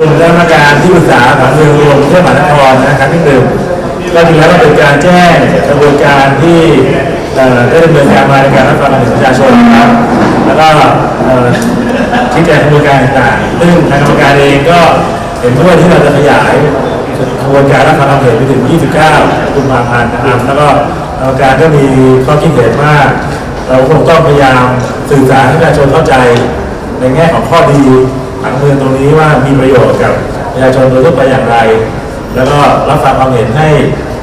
กลุ่มคณะกรรมการที่ปรึกษาผังเมืองรวมกรุงเทพมหานครนะครั้งที่หนึ่งก็จริงแล้วเป็นการแจ้งกระบวนการที่เอ่อได้ดำเนินการมาในการรับฟังความเห็นประชาชนนะครับแล้วก็เอ่อชี้แจงกระบวนการต่างๆซึ่งทางกรรมการเองก็เห็นด้วยที่เราจะขยายกระบวนการรับฟังความเห็นไปถึง 29 กุมภาพันธ์นะครับแล้วก็กรรมการก็มีข้อคิดเห็นว่าเราคงต้องพยายามสื่อสารให้ประชาชนเข้าใจในแง่ของข้อดี ผังเมืองตรงนี้ว่ามีประโยชน์กับประชาชนโดยทั่วไปอย่างไร แล้วก็รับฟังความเห็นให้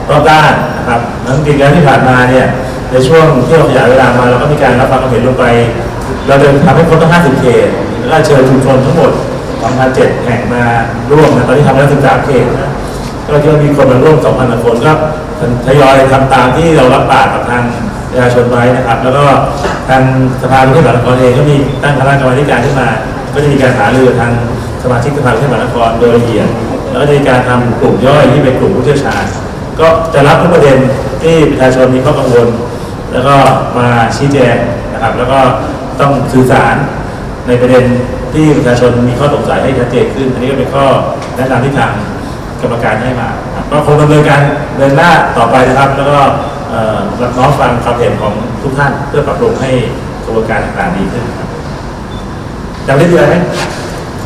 รอบด้านนะครับนั้นจริงๆแล้วที่ผ่านมาเนี่ยในช่วงที่เราขยายเวลามาเราก็มีการรับฟังความเห็นลงไป เราจะทำให้ครบทั้ง50 เขตแล้วเชิญชุมชนทั้งหมด2,007แห่งมาร่วมนะตอนนี้ทำแล้ว13เขตนะก็คิดว่มีคนมาร่วม2,000คนก็ทยอยทำตามที่เรารับปากกับทางประชาชนไว้นะครับ แล้วก็ทางสภากรุงเทพมหานครเองก็มีตั้งคณะกรรมาธิการขึ้นมา ก็จะมีการหารือทางสมาชิกสภาเทพมหานครโดยละเอียดแล้วก็จะมีการทำกลุ่มย่อยที่เป็นกลุ่มผู้เชี่ยวชาญ ก็จะรับทุกประเด็นที่ประชาชนมีข้อกังวล แล้วก็มาชี้แจงนะครับ แล้วก็ต้องสื่อสารในประเด็นที่ประชาชนมีข้อสงสัยให้ชัดเจนขึ้น อันนี้ก็เป็นข้อแนะนำที่ทางกรรมการให้มาก็คงดำเนินการเดินหน้าต่อไปนะครับ แล้วก็รับน้อมฟังความเห็นของทุกท่าน เพื่อปรับปรุงให้กระบวนการต่างๆดีขึ้นครับ จำได้ดีไหม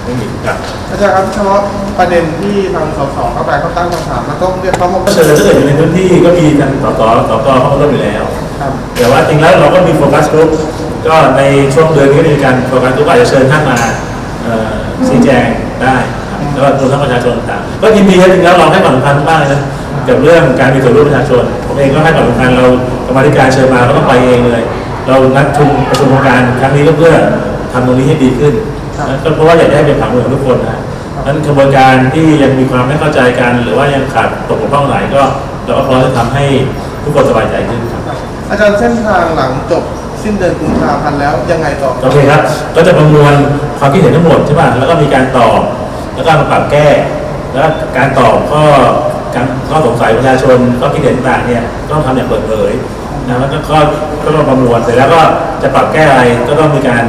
ไม่มีครับอาจารย์ครับเฉพาะประเด็นที่ทางสสเข้าไปเขาตั้งคำถามมันต้องเรียกเขามาก็เชิญถ้าเกิดอยู่ในพื้นที่ก็มีทางสสสกเข้ามาร่วมอยู่แล้ว ครับแต่ว่าจริงแล้วเราก็มีโฟกัสกลุ่มก็ในช่วงเดือนนี้ก็มีการโฟกัสกลุ่มอาจจะเชิญท่านมาเอ่อชี้แจงได้ครับแล้วก็รวมทั้งประชาชนต่างๆก็ยินดีครับจริงแล้วเราให้ความสำคัญมากเลยนะกับเรื่องการมีส่วนร่วมประชาชนผมเองก็ให้ความสำคัญเรากรรมาธิการเชิญมาก็ต้องไปเองเลย เรานัดชุมประชุมโครงการครั้งนี้ก็เพื่อ ทำตรงนี้ให้ดีขึ้นก็เพราะว่าอยากจะให้เป็นผังเมืองของทุกคนนะนั้นกระบวนการที่ยังมีความไม่เข้าใจกัน หรือว่ายังขาดตกบกพร่องไหนก็เราก็พร้อมจะทำให้ทุกคนสบายใจขึ้นครับอาจารย์เส้นทางหลังจบสิ้นเดือนกุมภาพันธ์แล้วยังไงต่อโอเคครับ ก็จะประมวลความคิดเห็นทั้งหมดใช่ป่ะแล้วก็มีการตอบแล้วก็มาปรับแก้ แล้วการตอบก็การข้อสงสัยประชาชนก็คิดเห็นต่างเนี่ยต้องทำอย่างเปิดเผยนะแล้วก็ก็ก็ต้องประมวลเสร็จแล้วก็จะปรับแก้อะไรก็ต้องมีการ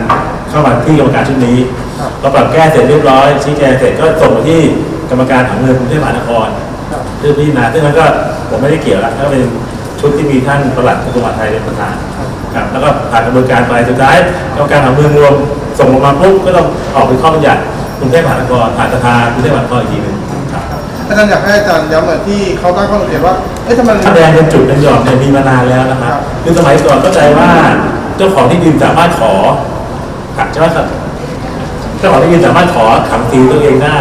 เข้ามาที่กรรมการชุดนี้ครับพอปรับแก้เสร็จเรียบร้อย ชี้แจงเสร็จก็ส่งไปที่กรรมการผังเมืองกรุงเทพมหานครครับเพื่อพิจารณาซึ่งนั้นก็ผมไม่ได้เกี่ยวละก็เป็นชุดที่มีท่านประหลัดกระทรวงมหาดไทยเป็นประธานครับแล้วก็ผ่านกระบวนการไปสุดท้ายกรรมการผังเมืองรวมส่งลงมาปุ๊บก็ต้องออกเป็นข้อบัญญัติกรุงเทพมหานครผ่านสภากรุงเทพมหานครอีกทีหนึ่งครับอาจารย์อยากให้อาจารย์ย้ำหน่อยที่เขาตั้งข้อสังเกตว่าเอ๊ะทำไมถ้าแดงเป็นจุดเป็นหย่อมเนี่ยมีมานานแล้วนะครับครับคือสมัยก่อนเข้าใจว่าเจ้าของที่ดินสามารถขอ ขัดใช่ไหมครับเจ้าของที่ดินสามารถขอขังตีตัวเองได้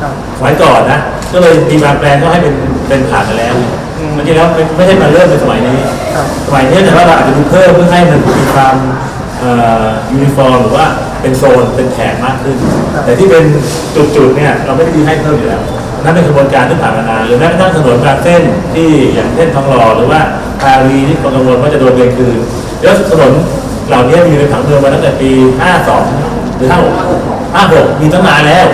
ครับสมัยก่อนนะ ก็เลยมีบางแปลงก็ให้เป็นเป็นผ่านไปแล้วอืมจริงๆแล้วไม่ไม่ใช่มาเริ่มในสมัยนี้ครับสมัยนี้แต่ว่าเราอาจจะดูเพิ่มเพื่อให้มันมีความยูนิฟอร์มหรือว่าเป็นโซนเป็นแถบมากขึ้นครับแต่ที่เป็นจุดๆเนี่ยเราไม่ได้ดีให้เพิ่มอยู่แล้วนั่นเป็นกระบวนการที่ผ่านมานานหรือแม้กระทั่งถนนบางเส้นที่อย่างเช่นทองหล่อหรือว่าพารีที่คนกังวลว่าจะโดนเวรคืนแล้วถนน เหล่านี้มีอยู่ในผังเมืองมาตั้งแต่ปี 52 หรือ 56 56 มีตั้งนานแล้ว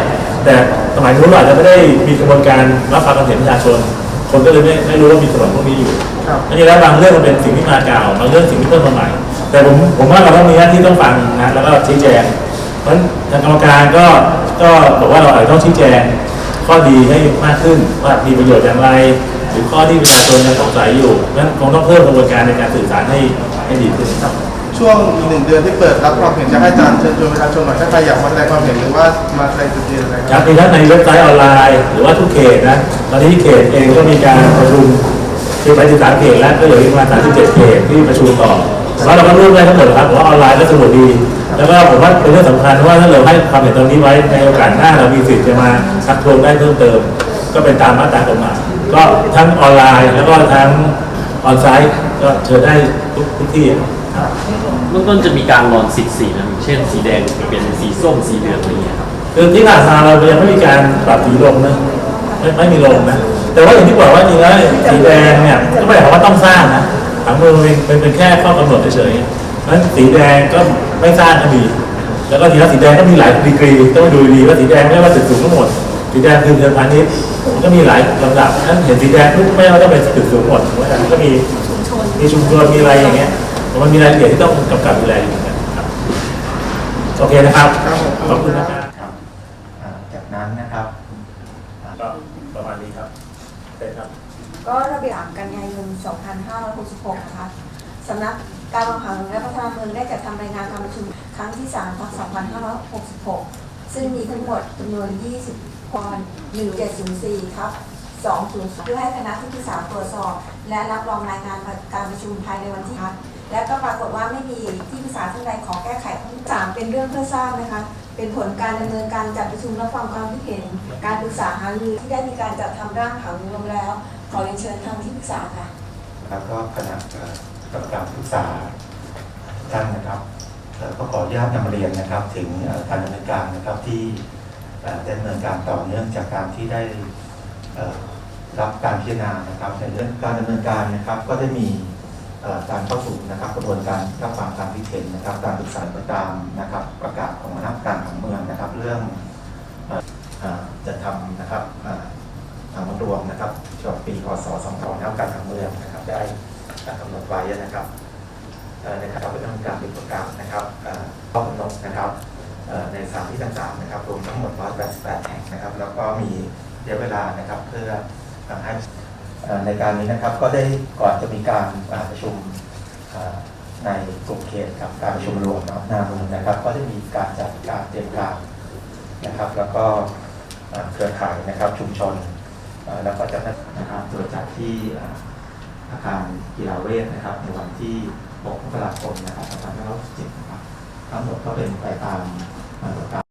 แต่สมัยนู้นเราอาจจะไม่ได้มีกระบวนการรับฟังความเห็นประชาชน คนก็เลยไม่ไม่รู้ว่ามีถนนพวกนี้อยู่ครับอันนี้แล้วบางเรื่องมันเป็นสิ่งที่มาเก่าบางเรื่องสิ่งที่เพิ่มมาใหม่ แต่ผมผมว่าเราต้องมีหน้าที่ต้องฟังนะแล้วก็ชี้แจง เพราะฉะนั้นทางกรรมการก็ก็บอกว่าเราอาจจะต้องชี้แจงข้อดีให้มากขึ้นว่ามีประโยชน์อย่างไร หรือข้อที่ประชาชนยังสงสัยอยู่นั้นคงต้องเพิ่มกระบวนการในการสื่อสารให้ให้ดีขึ้นครับ ช่วงหนึ่งเดือนที่เปิดรับความเห็นจะให้อาจารย์เชิญชวนประชาชนหน่อยถ้าใครอยากมาแสดงความเห็นหรือว่ามาแสดงจุดยืนอะไรครับมีทั้งในเว็บไซต์ออนไลน์หรือว่าทุกเขตนะตอนนี้เขตเองก็มีการประชุมคือไป13เขตแล้วก็เหลืออีกประมาณ37เขตที่ประชุมต่อแต่ว่าเราก็ร่วมได้ทั้งหมดครับผมว่าออนไลน์ก็สะดวกดี แล้วก็ผมว่าเป็นเรื่องสำคัญว่าถ้าเราให้ความเห็นตรงนี้ไว้ในโอกาสหน้าเรามีสิทธิ์จะมาชักชวนได้เพิ่มเติม ก็เป็นตามมาตรากฎหมายก็ทั้งออนไลน์แล้วก็ทั้งออนไซต์ก็เชิญได้ทุกทุกที่ครับ เบื้องต้นจะมีการนอนสิทธิ์สีนะอย่างเช่นสีแดงเป็นสีส้มสีเหลืองอะไรอย่างเงี้ยครับ คือที่ผ่านมาเรายังไม่มีการปรับสีลงนะไม่ไม่มีลงนะ แต่ว่าอย่างที่บอกว่าจริงแล้วสีแดงเนี่ยก็ไม่ได้บอกว่าต้องสร้างนะผังเมืองเป็นเป็นแค่ข้อกำหนดเฉยๆเพราะฉะนั้นสีแดงก็ไม่สร้างก็มี แล้วก็ทีละสีแดงก็มีหลายดีกรีต้องดูดีว่าสีแดงไม่ว่าตึกสูงทั้งหมด สีแดงคือเชิงพาณิชย์มันก็มีหลายลำดับนั้นเห็นสีแดงทุกไม่ว่าต้องเป็นตึกสูงหมดถูกไหมครับมันก็มีมีชุมชนมีอะไรอย่างเงี้ย แต่มันมีรายละเอียดที่ต้องกำกับดูแลอยู่เหมือนกันครับโอเคนะครับครับผมขอบคุณนะครับครับอ่าจากนั้นนะครับก็ประมาณนี้ครับเป็นครับ ก็ระเบียบกันยายน 2566 นะคะสำนักการวางผังและพัฒนาเมืองได้จัดทำรายงานการประชุมครั้งที่3ทับ2566 ซึ่งมีทั้งหมดจำนวน 20กร1704ครับ20เพื่อให้คณะที่ปรึกษาตรวจสอบ และรับรองรายงานการประชุมภายในวันที่นัด และก็ปรากฏว่าไม่มีที่ปรึกษาท่านใดขอแก้ไขข้อสามเป็นเรื่องเพื่อทราบนะคะ เป็นผลการดำเนินการจัดประชุมรับฟังความคิดเห็น การปรึกษาหารือที่ได้มีการจัดทำร่างผังรวมแล้ว ขอเรียนเชิญทางที่ปรึกษาค่ะ แล้วก็คณะกรรมการศึกษาท่านนะครับก็ขออนุญาตนำเรียนนะครับถึงการดำเนินการนะครับที่ดำเนินการต่อเนื่องจากการที่ได้รับการพิจารณานะครับในเรื่องการดำเนินการนะครับก็ได้มี การเข้าสู่นะครับกระบวนการรับฟังการคิเห็นนะครับ การศึกษาไปตามนะครับ ประกาศของคณะกรรมการของเมืองนะครับ เรื่องจะทำนะครับเอ่อทางรวมนะครับฉบับปีพศ25แล้วการทางเมืองนะครับ ได้กำหนดไว้นะครับในขั้นตอนเป็นำการเป็นประกาศนะครับเอ่อข้อกำหนดนะครับในสถานที่ต่างๆนะครับรวมทั้งหมด 188 แห่งนะครับ แล้วก็มีระยะเวลานะครับเพื่อให้ ในการนี้นะครับก็ได้ก่อนจะมีการประชุมในกลุ่มเขตกับการประชุมรวมเนาะหนามือนะครับ ก็ได้มีการจัดการเตรียมการนะครับ แล้วก็เครือข่ายนะครับชุมชนแล้วก็จะนะครับตรวจจัดที่เอ่ออาคารกีฬาเวทนะครับ ในวันที่6มกราคมนะครับ2567นะครับทั้งหมดก็เป็นไปตามมาตรการ